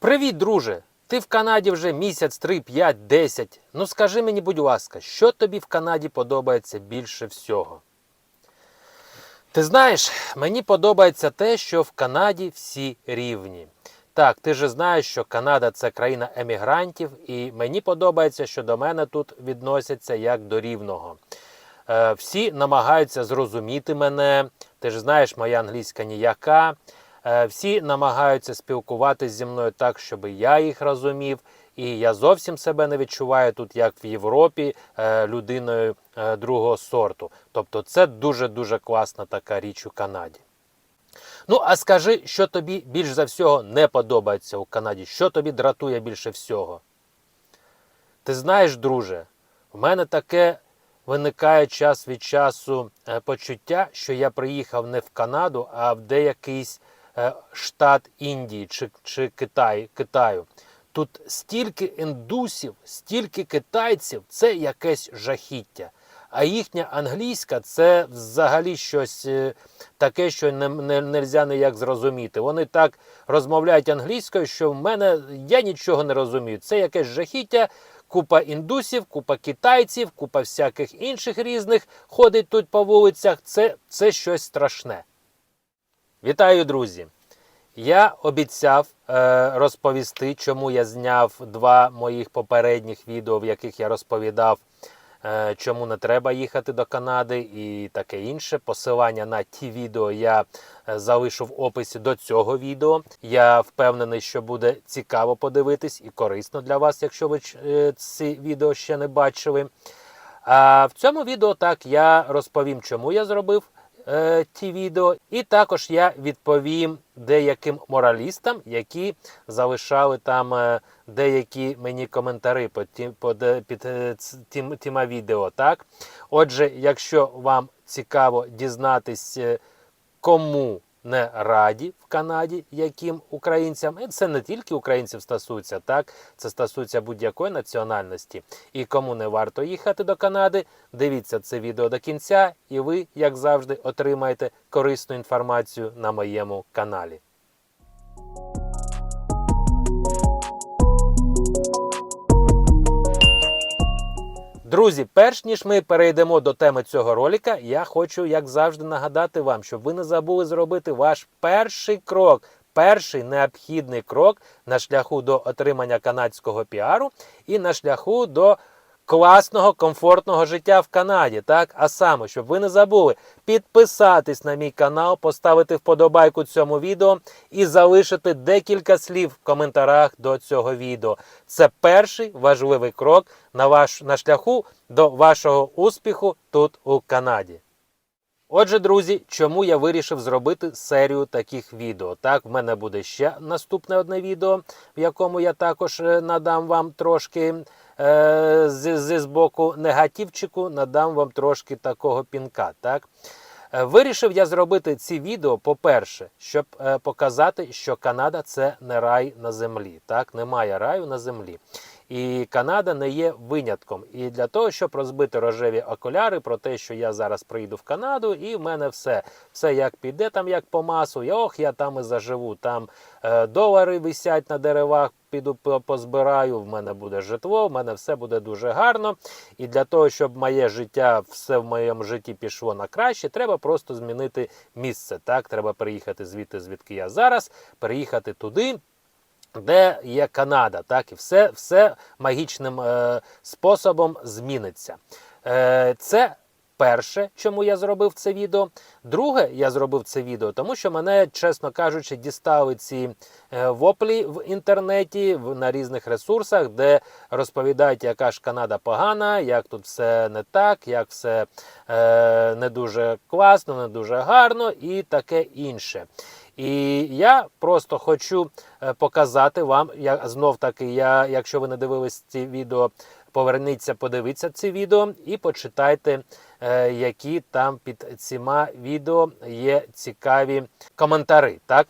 Привіт, друже! Ти в Канаді вже місяць, три, п'ять, десять. Ну скажи мені, будь ласка, що тобі в Канаді подобається більше всього? Ти знаєш, мені подобається те, що в Канаді всі рівні. Так, ти же знаєш, що Канада це країна емігрантів, і мені подобається, що до мене тут відносяться як до рівного. Е, всі намагаються зрозуміти мене. Ти ж знаєш, моя англійська ніяка. Е, всі намагаються спілкуватися зі мною так, щоб я їх розумів. І я зовсім себе не відчуваю тут, як в Європі, е, людиною е, другого сорту. Тобто, це дуже-дуже класна така річ у Канаді. Ну, а скажи, що тобі більш за всього не подобається у Канаді? Що тобі дратує більше всього? Ти знаєш, друже, в мене таке виникає час від часу почуття, що я приїхав не в Канаду, а в деякийсь штат Індії чи, чи Китай, Китаю. Тут стільки індусів, стільки китайців, це якесь жахіття. А їхня англійська це взагалі щось е, таке, що не, не, нельзя ніяк зрозуміти. Вони так розмовляють англійською, що в мене я нічого не розумію. Це якесь жахіття. Купа індусів, купа китайців, купа всяких інших різних ходить тут по вулицях. Це, це щось страшне. Вітаю, друзі! Я обіцяв е, розповісти, чому я зняв два моїх попередніх відео, в яких я розповідав, е, чому не треба їхати до Канади і таке інше. Посилання на ті відео я е, залишу в описі до цього відео. Я впевнений, що буде цікаво подивитись і корисно для вас, якщо ви ці відео ще не бачили. А в цьому відео так я розповім, чому я зробив е, ті відео, і також я відповім деяким моралістам, які залишали там е, деякі мені коментари під, ті- під, е, тіма відео. Так? Отже, якщо вам цікаво дізнатись, е, кому не раді в Канаді, яким українцям, і це не тільки українців стосується, так це стосується будь-якої національності. І кому не варто їхати до Канади, дивіться це відео до кінця, і ви, як завжди, отримаєте корисну інформацію на моєму каналі. Друзі, перш ніж ми перейдемо до теми цього ролика, я хочу, як завжди, нагадати вам, щоб ви не забули зробити ваш перший крок, перший необхідний крок на шляху до отримання канадського піару і на шляху до класного, комфортного життя в Канаді. Так, а саме, щоб ви не забули підписатись на мій канал, поставити вподобайку цьому відео і залишити декілька слів в коментарях до цього відео. Це перший важливий крок на ваш на шляху до вашого успіху тут у Канаді. Отже, друзі, чому я вирішив зробити серію таких відео? Так, в мене буде ще наступне одне відео, в якому я також е, надам вам трошки е, з, зі з боку негативчику, надам вам трошки такого пінка. Так? Е, Вирішив я зробити ці відео, по-перше, щоб е, показати, що Канада це не рай на землі. Так, немає раю на землі. І Канада не є винятком. І для того, щоб розбити рожеві окуляри про те, що я зараз приїду в Канаду, і в мене все, все як піде там, як по масу. І ох, я там і заживу. Там е, долари висять на деревах, піду позбираю. В мене буде житло, в мене все буде дуже гарно. І для того, щоб моє життя, все в моєму житті пішло на краще, треба просто змінити місце. Так, треба переїхати звідти, звідки я зараз, переїхати туди. Де є Канада, так і все, все магічним е, способом зміниться. Е, це перше, чому я зробив це відео. Друге, я зробив це відео, тому що мене, чесно кажучи, дістали ці е, воплі в інтернеті в, на різних ресурсах, де розповідають, яка ж Канада погана, як тут все не так, як все е, не дуже класно, не дуже гарно і таке інше. І я просто хочу е, показати вам, я знов таки, я, якщо ви не дивились ці відео, поверніться, подивіться ці відео і почитайте, е, які там під цими відео є цікаві коментари. Так?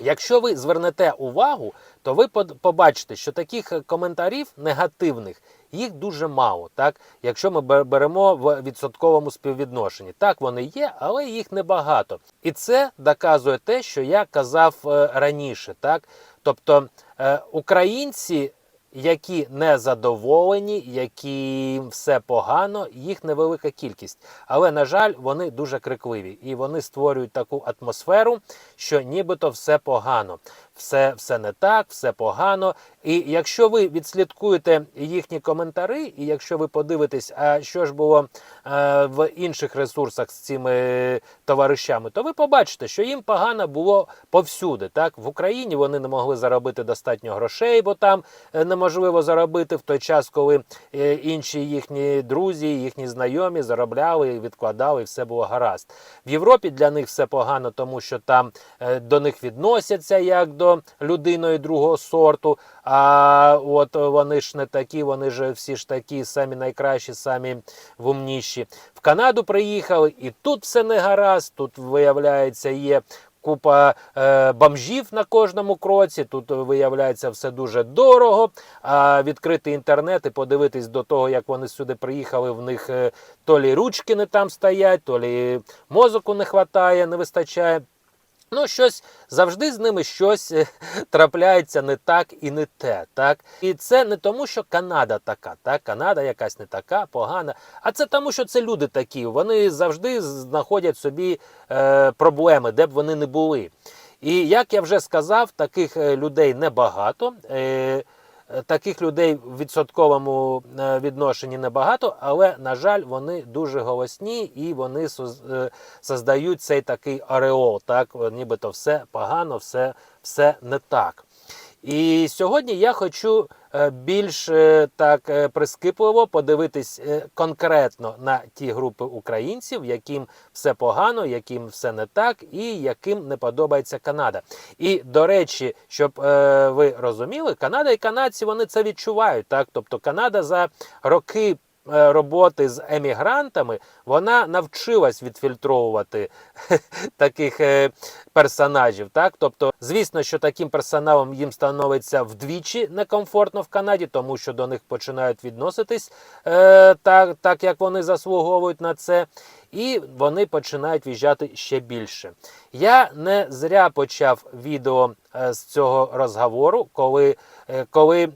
Якщо ви звернете увагу, то ви побачите, що таких е, коментарів негативних їх дуже мало. Так? Якщо ми беремо в відсотковому співвідношенні, так вони є, але їх небагато. І це доказує те, що я казав е, раніше. Так? Тобто е, українці, які не задоволені, які все погано, їх невелика кількість. Але, на жаль, вони дуже крикливі і вони створюють таку атмосферу, що нібито все погано. Все, все не так, все погано. І якщо ви відслідкуєте їхні коментарі, і якщо ви подивитесь, а що ж було е, в інших ресурсах з цими товаришами, то ви побачите, що їм погано було повсюди. Так в Україні вони не могли заробити достатньо грошей, бо там е, неможливо заробити в той час, коли е, інші їхні друзі, їхні знайомі заробляли, відкладали, і все було гаразд. В Європі для них все погано, тому що там до них відносяться як до людиною другого сорту. А от вони ж не такі, вони ж всі ж такі, самі найкращі, самі вумніші. В Канаду приїхали, і тут все не гаразд. Тут виявляється, є. Купа е, бомжів на кожному кроці. Тут виявляється все дуже дорого. А відкрити інтернет і подивитись до того, як вони сюди приїхали. В них е, то лі ручки не там стоять, то лі мозоку не вистачає, не вистачає. Ну, щось завжди з ними щось е, трапляється не так і не те. Так? І це не тому, що Канада така, так? Канада якась не така, погана. А це тому, що це люди такі. Вони завжди знаходять собі е, проблеми, де б вони не були. І як я вже сказав, таких е, людей небагато. Е, Таких людей в відсотковому е, відношенні небагато, але, на жаль, вони дуже голосні і вони е, создають цей такий ореол. Так, нібито все погано, все, все не так. І сьогодні я хочу е, більш е, так е, прискіпливо подивитись конкретно на ті групи українців, яким все погано, яким все не так, і яким не подобається Канада. І до речі, щоб ви розуміли, Канада і канадці вони це відчувають. Так, тобто Канада за роки. Е, Роботи з емігрантами вона навчилась відфільтровувати таких е, персонажів. Так, тобто, звісно, що таким персоналом їм становиться вдвічі некомфортно в Канаді, тому що до них починають відноситись е, так, так, як вони заслуговують на це, і вони починають в'їжджати ще більше. Я не зря почав відео е, з цього розговору, коли, коли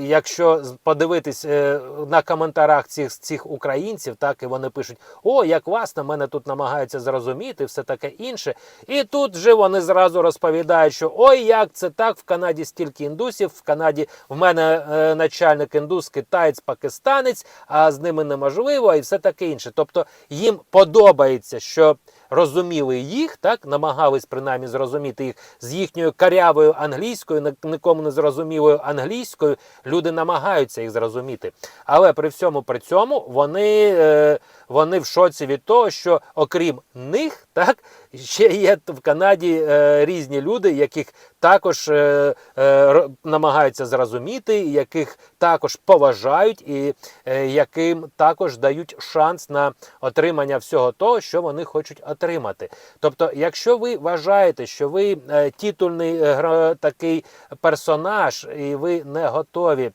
Якщо подивитись е, на коментарях цих, цих українців, так і вони пишуть: О, як класно, мене тут намагаються зрозуміти, все таке інше. І тут же вони зразу розповідають, що ой, як це так, в Канаді стільки індусів, в Канаді в мене е, начальник індус, китаєць, пакистанець, а з ними неможливо, і все таке інше. Тобто їм подобається, що розуміли їх, так намагались принаймні зрозуміти їх з їхньою карявою англійською, ні- нікому не зрозумілою англійською. Люди намагаються їх зрозуміти. Але при всьому при цьому вони, е, вони в шоці від того, що окрім них, так ще є в Канаді е, різні люди, яких також е, е, намагаються зрозуміти, яких також поважають, і е, яким також дають шанс на отримання всього того, що вони хочуть отримати. Тобто, якщо ви вважаєте, що ви е, титульний е, такий персонаж, і ви не готові.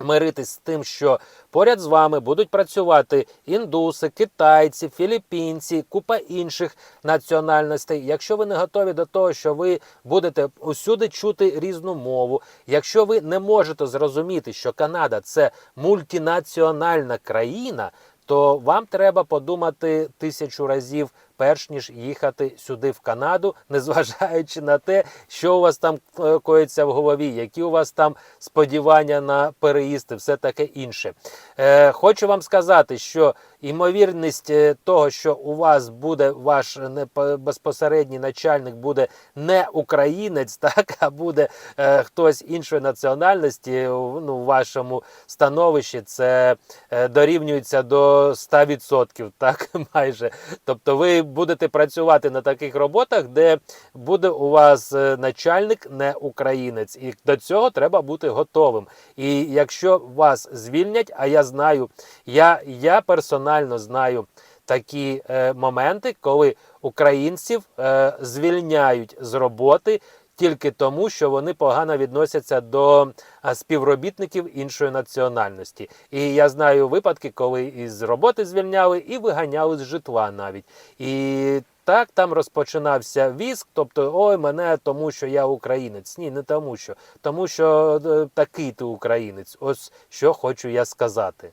Миритись з тим, що поряд з вами будуть працювати індуси, китайці, філіппінці, купа інших національностей. Якщо ви не готові до того, що ви будете усюди чути різну мову, якщо ви не можете зрозуміти, що Канада це мультинаціональна країна, то вам треба подумати тисячу разів, перш ніж їхати сюди в Канаду, незважаючи на те, що у вас там е, коїться в голові, які у вас там сподівання на переїзд і все таке інше. Е, хочу вам сказати, що ймовірність е, того, що у вас буде ваш безпосередній начальник, буде не українець, так а буде е, хтось іншої національності, у- ну, в вашому становищі, це е, дорівнюється до 100%, так майже. Тобто ви будете працювати на таких роботах, де буде у вас е, начальник не українець, і до цього треба бути готовим. І якщо вас звільнять, а я знаю, я, я персонально знаю такі е, моменти, коли українців е, звільняють з роботи. Тільки тому, що вони погано відносяться до співробітників іншої національності. І я знаю випадки, коли із роботи звільняли і виганяли з житла навіть. І так, там розпочинався віск, тобто ой, мене тому, що я українець. Ні, не тому що. Тому що е, такий ти українець. Ось що хочу я сказати.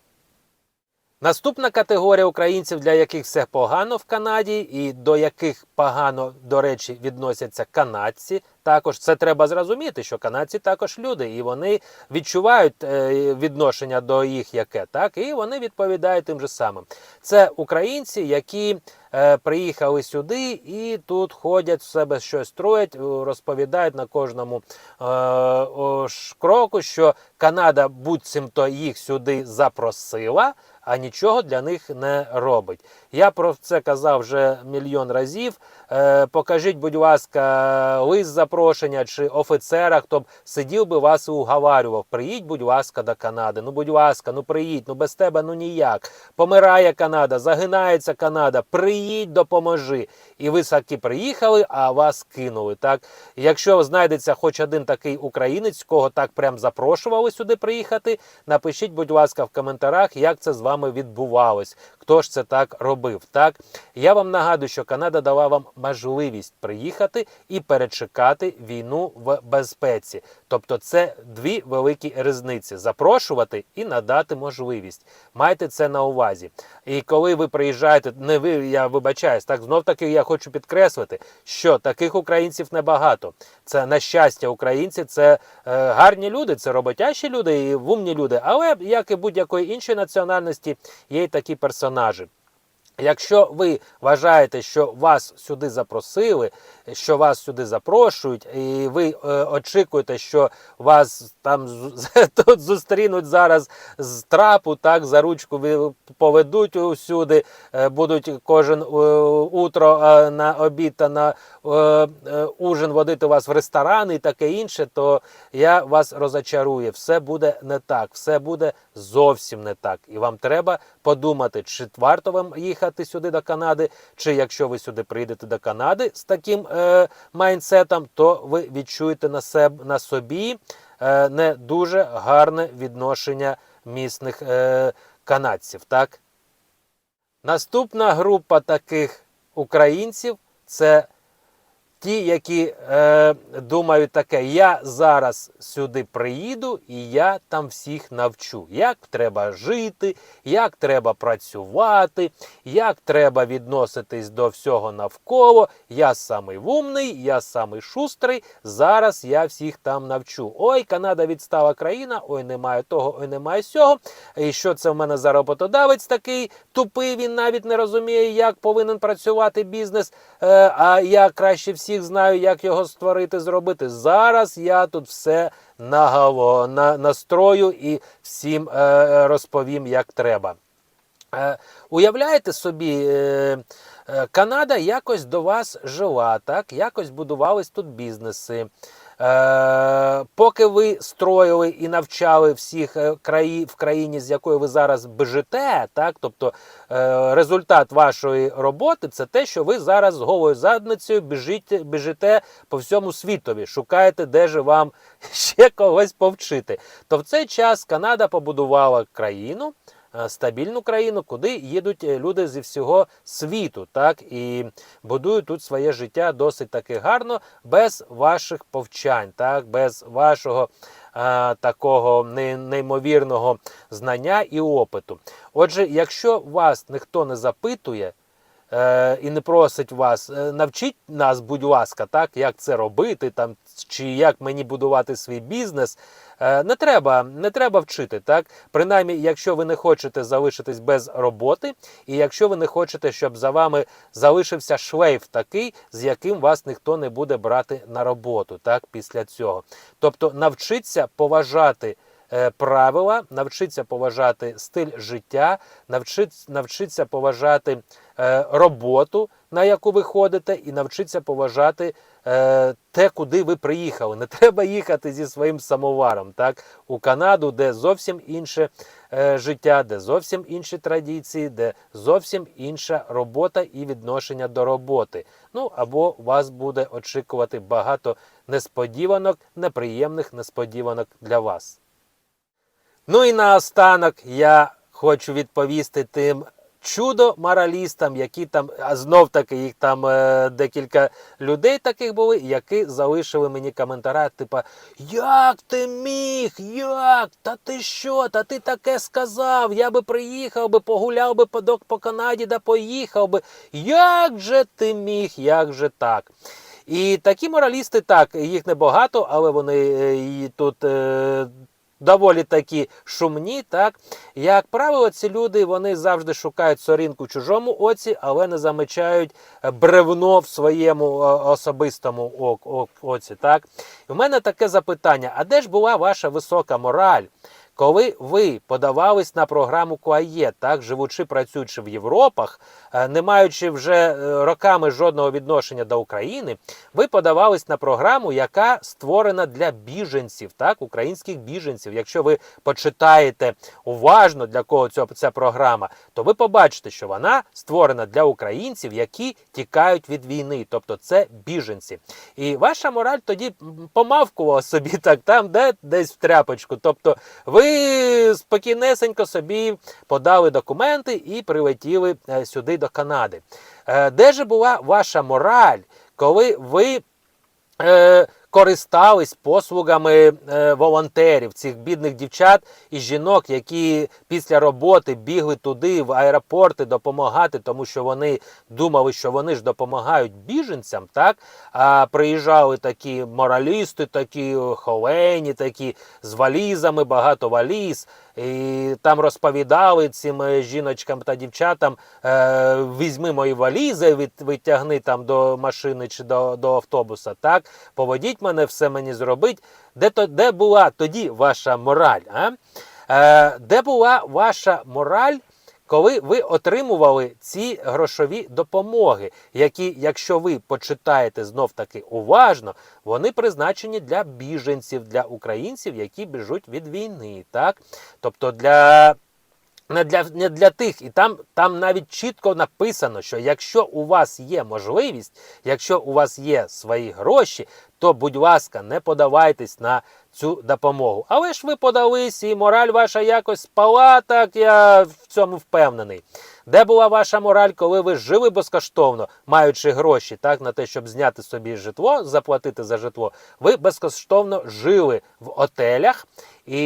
Наступна категорія українців, для яких все погано в Канаді, і до яких погано, до речі, відносяться канадці. Також це треба зрозуміти, що канадці також люди, і вони відчувають е, відношення до їх яке, так і вони відповідають тим же самим. Це українці, які е, приїхали сюди і тут ходять в себе щось строять, е, розповідають на кожному е, кроку, що Канада буцімто їх сюди запросила а нічого для них не робить. Я про це казав вже мільйон разів. Е, покажіть, будь ласка, лист запрошення чи офіцера, хто б сидів би вас і уговарював. Приїдь, будь ласка, до Канади. Ну, будь ласка, ну приїдь, ну без тебе ну ніяк. Помирає Канада, загинається Канада. Приїдь, допоможи. І ви таки приїхали, а вас кинули. Так, якщо знайдеться хоч один такий українець, кого так прям запрошували сюди приїхати, напишіть, будь ласка, в коментарях, як це з вами відбувалось. Хто ж це так робив? Так я вам нагадую, що Канада дала вам можливість приїхати і перечекати війну в безпеці. Тобто, це дві великі різниці: запрошувати і надати можливість. Майте це на увазі. І коли ви приїжджаєте, не ви я вибачаюсь, так знов таки я хочу підкреслити, що таких українців небагато. Це на щастя, українці, це е, гарні люди, це роботящі люди і вумні люди. Але як і будь-якої іншої національності, є й такі персонажі. Якщо ви вважаєте, що вас сюди запросили, що вас сюди запрошують, і ви е, очікуєте, що вас там тут зустрінуть зараз з трапу, так за ручку поведуть усюди, е, будуть кожен е, утро е, на обід та на е, е, ужин водити вас в ресторани і таке інше, то я вас розочарую. Все буде не так, все буде зовсім не так. І вам треба подумати, чи варто вам їхати сюди до Канади, чи якщо ви сюди приїдете до Канади з таким е, майнсетом, то ви відчуєте на себе на собі е, не дуже гарне відношення місних е, канадців. Так? Наступна група таких українців це ті, які е, думають таке: я зараз сюди приїду і я там всіх навчу, як треба жити, як треба працювати, як треба відноситись до всього навколо. Я самий вумний, я самий шустрий. Зараз я всіх там навчу. Ой, Канада відстала країна, ой, немає того, ой, немає сього. І що це в мене за роботодавець такий тупий? Він навіть не розуміє, як повинен працювати бізнес. Е, а я краще всіх знаю, як його створити, зробити. Зараз я тут все наголо, на, настрою і всім е, розповім, як треба. Е, уявляєте собі, е, е, Канада якось до вас жила, так? якось будувались тут бізнеси. Е, поки ви строїли і навчали всіх е, краї, в країні, з якої ви зараз бежите, так? тобто е, результат вашої роботи це те, що ви зараз з голою задницею біжите, біжите по всьому світові, шукаєте, де же вам ще когось повчити. То в цей час Канада побудувала країну стабільну країну, куди їдуть е, люди зі всього світу, так і будують тут своє життя досить таки гарно, без ваших повчань, так, без вашого е, такого неймовірного знання і опиту. Отже, якщо вас ніхто не запитує. Е, і не просить вас, е, навчіть нас, будь ласка, так, як це робити, там, чи як мені будувати свій бізнес. Е, не треба, не треба вчити, так? Принаймні, якщо ви не хочете залишитись без роботи, і якщо ви не хочете, щоб за вами залишився шлейф такий, з яким вас ніхто не буде брати на роботу, так, після цього. Тобто навчіться поважати правила, навчиться поважати стиль життя, навчиться, поважати е, роботу, на яку ви ходите, і навчиться поважати е, те, куди ви приїхали. Не треба їхати зі своїм самоваром так, у Канаду, де зовсім інше е, життя, де зовсім інші традиції, де зовсім інша робота і відношення до роботи. Ну або вас буде очікувати багато несподіванок, неприємних несподіванок для вас. Ну і наостанок я хочу відповісти тим чудо моралістам, які там, а знов таки їх там е, декілька людей таких були, які залишили мені коментарі, типа, як ти міг? Як? Та ти що? Та ти таке сказав? Я би приїхав би, погуляв би по, док- по Канаді, да поїхав би. Як же ти міг? Як же так? І такі моралісти, так, їх небагато, але вони е, і тут е, доволі такі шумні. Так? Як правило, ці люди вони завжди шукають сорінку в чужому оці, але не замечають бревно в своєму е, особистому оці. Так? І в мене таке запитання: а де ж була ваша висока мораль? Коли ви подавались на програму КУАЄ, так живучи, працюючи в Європах, е, не маючи вже е, роками жодного відношення до України, ви подавались на програму, яка створена для біженців, так, українських біженців. Якщо ви почитаєте уважно для кого ця, ця програма, то ви побачите, що вона створена для українців, які тікають від війни, тобто це біженці. І ваша мораль тоді помавкувала собі так, там, де десь в тряпочку. Тобто ви спокійнесенько собі подали документи і прилетіли е, сюди до Канади. Е, Де ж була ваша мораль, коли ви е, користались послугами е, волонтерів, цих бідних дівчат і жінок, які після роботи бігли туди, в аеропорти, допомагати, тому що вони думали, що вони ж допомагають біженцям, так? А приїжджали такі моралісти, такі холені, такі з валізами, багато валіз. І там розповідали цим е, жіночкам та дівчатам: е, візьми мої валізи, від, витягни там до машини чи до, до автобуса. Так, поводіть мене, все мені зробить. Де, то, де була тоді ваша мораль? А? Е, де була ваша мораль? Коли ви отримували ці грошові допомоги, які, якщо ви почитаєте знов таки уважно, вони призначені для біженців, для українців, які біжуть від війни, так? Тобто для. Не для, не для тих, і там, там навіть чітко написано, що якщо у вас є можливість, якщо у вас є свої гроші, то, будь ласка, не подавайтесь на цю допомогу. Але ж ви подались, і мораль ваша якось спала, так я в цьому впевнений. Де була ваша мораль, коли ви жили безкоштовно, маючи гроші так, на те, щоб зняти собі житло, заплатити за житло, ви безкоштовно жили в отелях, і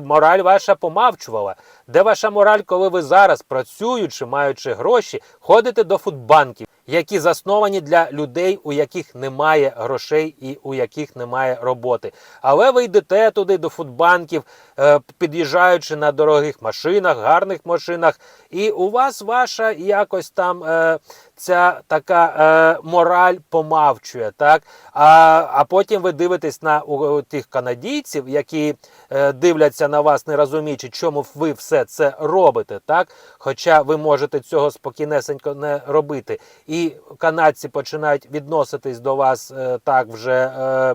мораль ваша помавчувала. Де ваша мораль, коли ви зараз, працюючи, маючи гроші, ходите до фудбанків, які засновані для людей, у яких немає грошей і у яких немає роботи. Але ви йдете туди до фудбанків, е, під'їжджаючи на дорогих машинах, гарних машинах, і у вас ваша якось там е, ця така е, мораль помавчує. Так? А, а потім ви дивитесь на у, тих канадійців, які е, дивляться на вас, не розуміючи, чому ви все це робите. Так? Хоча ви можете цього спокійнесенько не робити. І канадці починають відноситись до вас е, так вже. Е,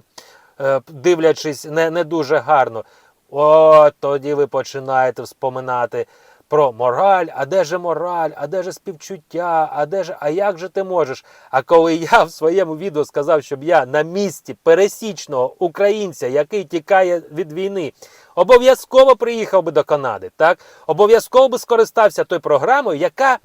е, Дивлячись не, не дуже гарно, о, тоді ви починаєте вспоминати про мораль, а де же мораль, а де же співчуття, а де же, а як же ти можеш? А коли я в своєму відео сказав, щоб я на місці пересічного українця, який тікає від війни, обов'язково приїхав би до Канади, так? Обов'язково би скористався той програмою, яка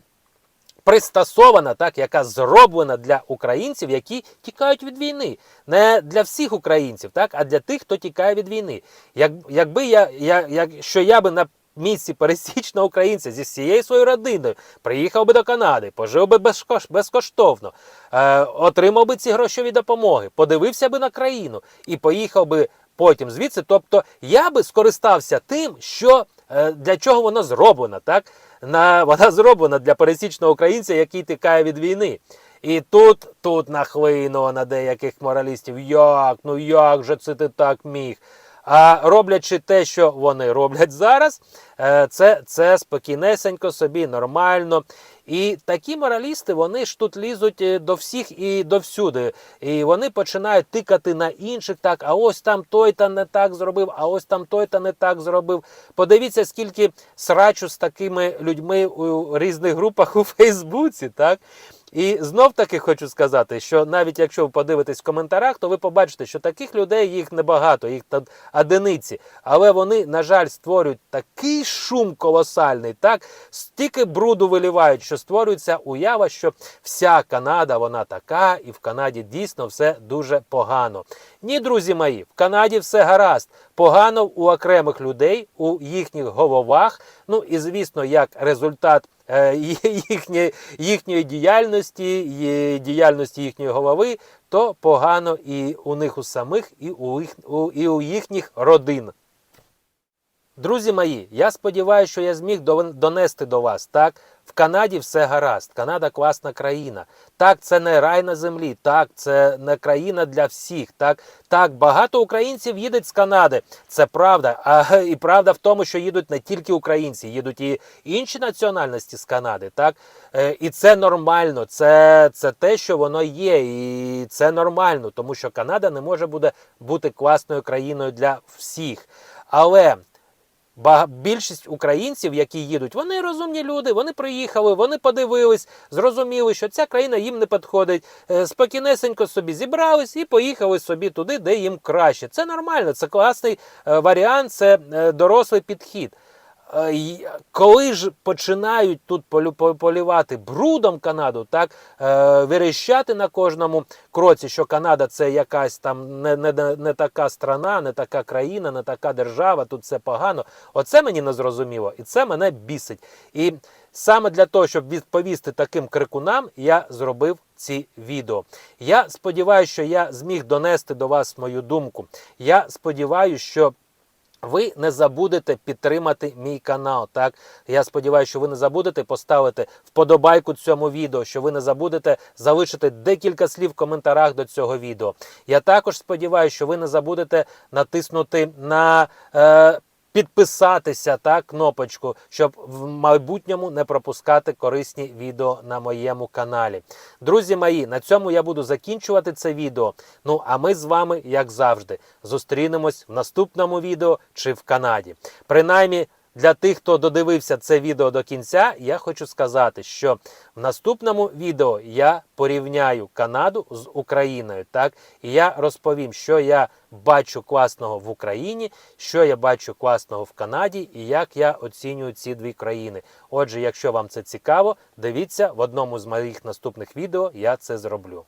пристосована, так, яка зроблена для українців, які тікають від війни. Не для всіх українців, так, а для тих, хто тікає від війни. Як, якби я, я, якщо я би на місці пересічного українця зі всією своєю родиною приїхав би до Канади, пожив би безкош, безкоштовно, е, отримав би ці грошові допомоги, подивився би на країну і поїхав би потім звідси. Тобто я би скористався тим, що е, для чого воно зроблено, так? На, вона зроблена для пересічного українця, який тікає від війни. І тут, тут нахлинуло на деяких моралістів, як, ну як же це ти так міг? А роблячи те, що вони роблять зараз, е, це, це спокійнесенько собі, нормально. І такі моралісти, вони ж тут лізуть е, до всіх і до всюди. І вони починають тикати на інших так, а ось там той та не так зробив, а ось там той та не так зробив. Подивіться, скільки срачу з такими людьми у різних групах у Фейсбуці, так? І знов таки хочу сказати, що навіть якщо ви подивитесь в коментарях, то ви побачите, що таких людей їх небагато, їх там одиниці. Але вони, на жаль, створюють такий шум колосальний, так стільки бруду виливають, що створюється уява, що вся Канада вона така, і в Канаді дійсно все дуже погано. Ні, друзі мої, в Канаді все гаразд. Погано у окремих людей, у їхніх головах. Ну і звісно, як результат е, їхньої, їхньої діяльності, діяльності їхньої голови, то погано і у них у самих, і у, їх, у, і у їхніх родин. Друзі мої, я сподіваюся, що я зміг донести до вас. Так, в Канаді все гаразд. Канада класна країна. Так, це не рай на землі. Так, це не країна для всіх. Так, так, багато українців їдуть з Канади. Це правда. А і правда в тому, що їдуть не тільки українці, їдуть і інші національності з Канади. Так, Е, і це нормально. Це, це те, що воно є, і це нормально, тому що Канада не може буде бути класною країною для всіх. Але Більшість українців, які їдуть, вони розумні люди. Вони приїхали, вони подивились, зрозуміли, що ця країна їм не підходить. е, Спокійнесенько собі зібрались і поїхали собі туди, де їм краще. Це нормально, це класний е, варіант, це е, дорослий підхід. Е, Коли ж починають тут полівати брудом Канаду, так е, на кожному кроці, що Канада це якась там не, не, не така страна, не така країна, не така держава, тут все погано. Оце мені не зрозуміло, і це мене бісить. І саме для того, щоб відповісти таким крикунам, я зробив ці відео. Я сподіваюся, що я зміг донести до вас мою думку. Я сподіваюся, що ви не забудете підтримати мій канал. Так я сподіваюся, що ви не забудете поставити вподобайку цьому відео, що ви не забудете залишити декілька слів в коментарях до цього відео. Я також сподіваюся, що ви не забудете натиснути на. Е, Підписатися та кнопочку, щоб в майбутньому не пропускати корисні відео на моєму каналі. Друзі мої, на цьому я буду закінчувати це відео. Ну а ми з вами, як завжди, зустрінемось в наступному відео чи в Канаді. Принаймні. Для тих, хто додивився це відео до кінця, я хочу сказати, що в наступному відео я порівняю Канаду з Україною. Так, і я розповім, що я бачу класного в Україні, що я бачу класного в Канаді, і як я оцінюю ці дві країни. Отже, якщо вам це цікаво, дивіться в одному з моїх наступних відео, я це зроблю.